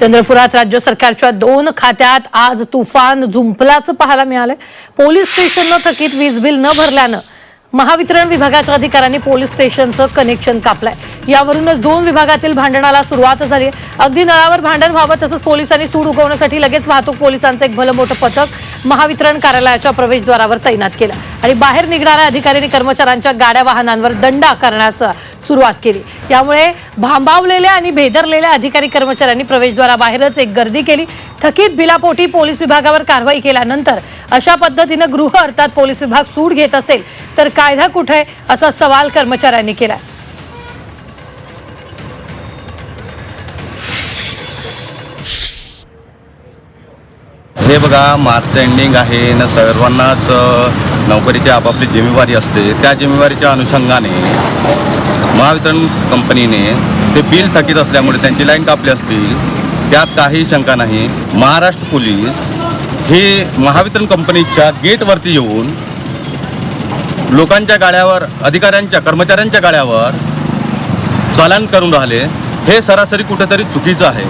चंद्रपुरात राज्य सरकारच्या दोन खात्यात आज तुफान झुंपलाचं पाहायला मिळालंय. पोलीस स्टेशननं थकीत वीज बिल न भरल्यानं महावितरण विभागाच्या अधिकाऱ्यांनी पोलीस स्टेशनचं कनेक्शन कापलंय. यावरूनच दोन विभागातील भांडणाला सुरुवात झाली आहे अगदी नळावर भांडण व्हावं तसंच पोलिसांनी सूड उगवण्यासाठी लगेच वाहतूक पोलिसांचं एक भलं मोठं पथक महावितरण कार्यालयाच्या प्रवेशद्वारावर तैनात केलं आणि बाहेर निघणाऱ्या अधिकारी कर्मचाऱ्यांच्या गाड्या वाहनांवर दंड आकारण्यास सुरुवात केली. यामुळे भांबावलेल्या आणि भेदरलेल्या अधिकारी कर्मचाऱ्यांनी प्रवेशद्वाराबाहेरच एक गर्दी केली. थकीत बिलापोटी पोलीस विभागावर कारवाई केल्यानंतर अशा पद्धतीनं गृह अर्थात पोलीस विभाग सूड घेत असेल तर कायदा कुठे? असा सवाल कर्मचाऱ्यांनी केला हे बघा मार्च एंडिंग आहे ना सर्वांनाच नोकरीची आपापली जिम्मेवारी असते. त्या जिम्मेवारीच्या अनुषंगाने महावितरण कंपनीने ते बिल थकीत असल्यामुळे त्यांची लाईन कापली असतील. त्यात काही शंका नाही. महाराष्ट्र पोलीस हे महावितरण कंपनीच्या गेटवरती येऊन लोकांच्या गाड्यावर अधिकाऱ्यांच्या कर्मचाऱ्यांच्या गाड्यावर चालन करून राहिले. हे सरासरी कुठेतरी चुकीचं आहे.